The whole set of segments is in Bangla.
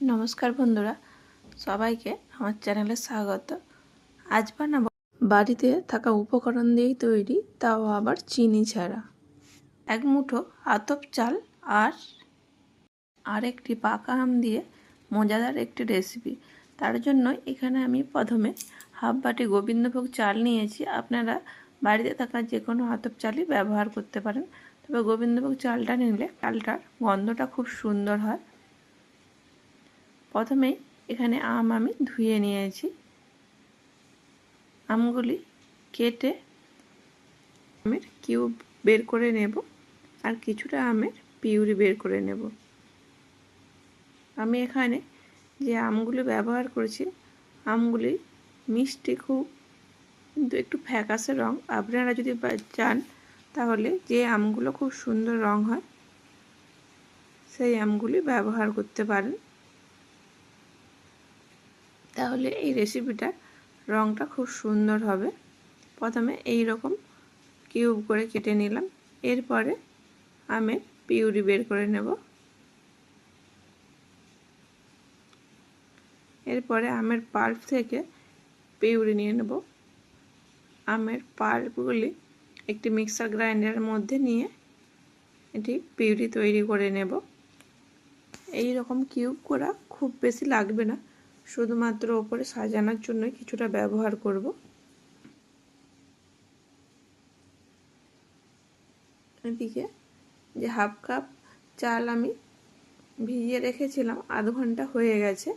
নমস্কার বন্ধুরা, সবাইকে আমার চ্যানেলে স্বাগত। আজ বানাবো বাড়িতে থাকা উপকরণ দিয়েই তৈরি, তাও আবার চিনি ছাড়া। এক মুঠো আতপ চাল আর আরেকটি পাকা আম দিয়ে মজাদার একটি রেসিপি তার জন্য এখানে আমি প্রথমে হাফ বাটি গোবিন্দভোগ চাল নিয়েছি। আপনারা বাড়িতে থাকা যে কোনো আতপ চালই ব্যবহার করতে পারেন। তবে গোবিন্দভোগ চালটা নিলে চালটার গন্ধটা খুব সুন্দর হয়। প্রথমেই এখানে আম আমি ধুয়ে নিয়েছি। আমগুলি কেটে আমের কিউব বের করে নেব আর কিছুটা আমের পিউরি বের করে নেব। আমি এখানে যে আমগুলি ব্যবহার করেছি, আমগুলি মিষ্টি খুব, কিন্তু একটু ফ্যাকাশে রং। আপনারা যদি চান, তাহলে যে আমগুলো খুব সুন্দর রং হয়, সেই আমগুলি ব্যবহার করতে পারেন। তাহলে এই রেসিপিটার রঙটা খুব সুন্দর হবে। প্রথমে এই রকম কিউব করে কেটে নিলাম। এরপরে আমের পিউরি বের করে নেব। এরপরে আমের পাল্প থেকে পিউরি নিয়ে নেব। আমের পাল্পগুলি একটি মিক্সার গ্রাইন্ডারের মধ্যে নিয়ে এটি পিউরি তৈরি করে নেব। এই রকম কিউব করা খুব বেশি লাগবে না। শুধুমাত্র ওপরে সাজানোর জন্য কিছুটা ব্যবহার করব। এদিকে যে হাফ কাপ চাল আমি ভিজিয়ে রেখেছিলাম, আধ ঘণ্টা হয়ে গেছে।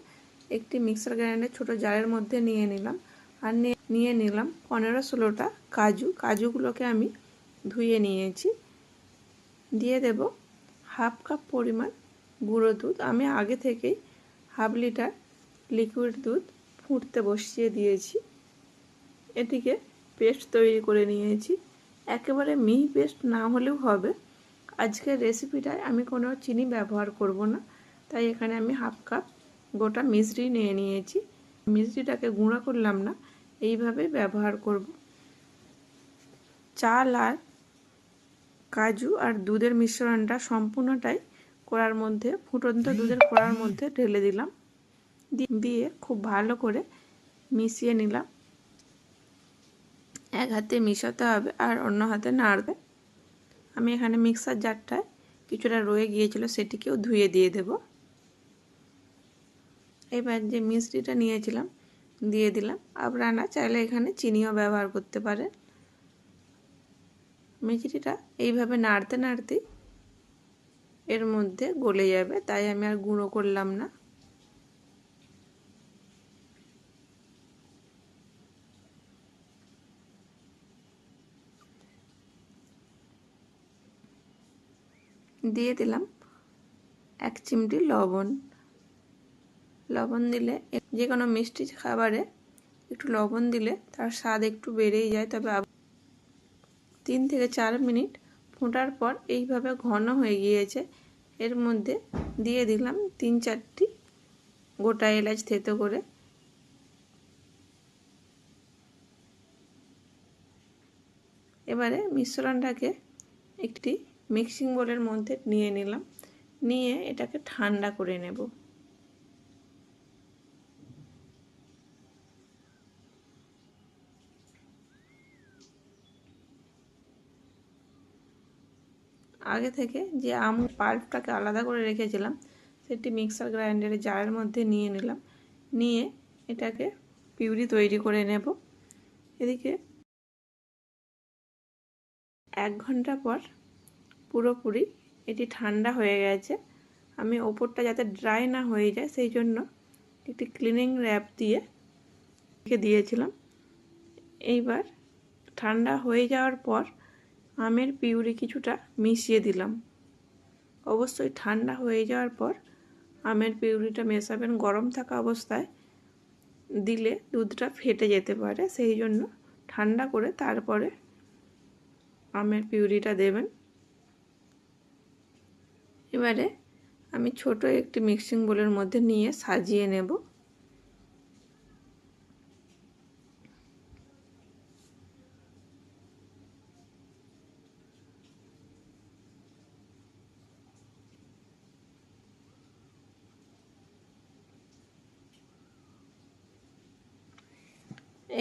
একটি মিক্সার গ্রাইন্ডার ছোট জারের মধ্যে নিয়ে নিলাম আর নিয়ে নিলাম পনেরো ষোলোটা কাজু। কাজুগুলোকে আমি ধুয়ে নিয়েছি। দিয়ে দেব হাফ কাপ পরিমাণ গুঁড়ো দুধ। আমি আগে থেকেই হাফ লিটার লিকুইড দুধ ফুটতে বসিয়ে দিয়েছি। এটিকে পেস্ট তৈরি করে নিয়েছি। একেবারে মিহি পেস্ট না হলেও হবে। আজকের রেসিপিটায় আমি কোনো চিনি ব্যবহার করব না। তাই এখানে আমি হাফ কাপ গোটা মিশ্রি নিয়ে নিয়েছি। মিশ্রিটাকে গুঁড়া করলাম না এইভাবে ব্যবহার করব। চাল আর কাজু আর দুধের মিশ্রণটা সম্পূর্ণটাই কড়ার মধ্যে, ফুটন্ত দুধের কড়ার মধ্যে ঢেলে দিলাম। দিয়ে খুব ভালো করে মিশিয়ে নিলাম। এক হাতে মিশাতে হবে আর অন্য হাতে নাড়বে আমি এখানে মিক্সার জারটায় কিছুটা রয়ে গিয়েছিল, সেটিকেও ধুয়ে দিয়ে দেব। এবার যে মিষ্টিটা নিয়েছিলাম, দিয়ে দিলাম। আপনারা চাইলে এখানে চিনিও ব্যবহার করতে পারেন। মিষ্টিটা এইভাবে নাড়তে নাড়তেই এর মধ্যে গলে যাবে, তাই আমি আর গুঁড়ো করলাম না। দিয়ে দিলাম এক চিমটি লবণ। লবণ দিলে যে কোনো মিষ্টি খাবারে একটু লবণ দিলে তার স্বাদ একটু বেড়েই যায়। তবে তিন থেকে চার মিনিট ফোটার পর এইভাবে ঘন হয়ে গিয়েছে। এর মধ্যে দিয়ে দিলাম তিন চারটি গোটা এলাচ থেতো করে। এবারে মিশ্রণটাকে একটি মিক্সিং বোলের মধ্যে নিয়ে নিলাম। নিয়ে এটাকে ঠান্ডা করে নেব। আগে থেকে যে আম পাল্পটাকে আলাদা করে রেখেছিলাম, সেটি মিক্সার গ্রাইন্ডারে জারের মধ্যে নিয়ে নিলাম। নিয়ে এটাকে পিউরি তৈরি করে নেব। এদিকে এক ঘণ্টা পর পুরোপুরি। এটি ঠান্ডা হয়ে গেছে। আমি ওপরটা যাতে ড্রাই না হয়ে যায়, সেই জন্য একটি ক্লিনিং র্যাপ দিয়ে রেখে দিয়েছিলাম। এইবার ঠান্ডা হয়ে যাওয়ার পর আমের পিউরি কিছুটা মিশিয়ে দিলাম। অবশ্যই ঠান্ডা হয়ে যাওয়ার পর আমের পিউরিটা মেশাবেন গরম থাকা অবস্থায়। দিলে দুধটা ফেটে যেতে পারে, সেই জন্য ঠান্ডা করে তারপরে আমের পিউরিটা দেবেন। এবারে আমি ছোট একটি মিক্সিং বোলের মধ্যে নিয়ে সাজিয়ে নেব।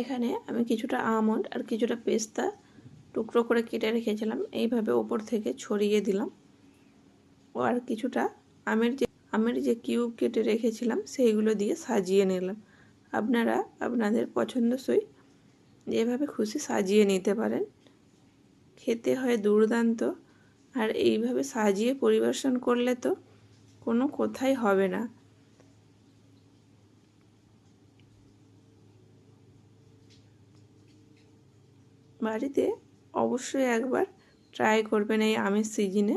এখানে আমি কিছুটা আমন্ড আর কিছুটা পেস্তা টুকরো করে কেটে রেখেছিলাম। এইভাবে ওপর থেকে ছড়িয়ে দিলাম। আর কিছুটা আমের যে আমের যে কিউব কেটে রেখেছিলাম, সেইগুলো দিয়ে সাজিয়ে নিলাম। আপনারা আপনাদের পছন্দসই যেভাবে খুশি সাজিয়ে নিতে পারেন। খেতে হয় দুর্দান্ত, আর এইভাবে সাজিয়ে পরিবেশন করলে তো কোনো কোথায় হবে না। বাড়িতে অবশ্যই একবার ট্রাই করবেন এই আমের সিজনে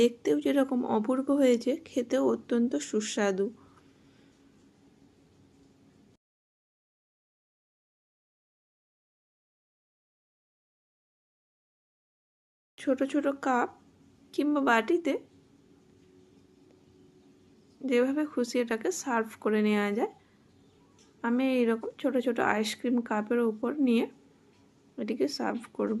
দেখতেও যেরকম অপূর্ব হয়েছে, খেতেও অত্যন্ত সুস্বাদু। ছোট ছোট কাপ কিংবা বাটিতে যেভাবে খুশি এটাকে সার্ভ করে নেওয়া যায়। আমি এইরকম ছোট ছোট আইসক্রিম কাপের উপর নিয়ে এটিকে সার্ভ করব।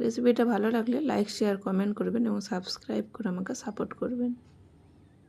রেসিপিটা ভালো লাগলে লাইক শেয়ার কমেন্ট করবেন এবং সাবস্ক্রাইব করে আমাকে সাপোর্ট করবেন।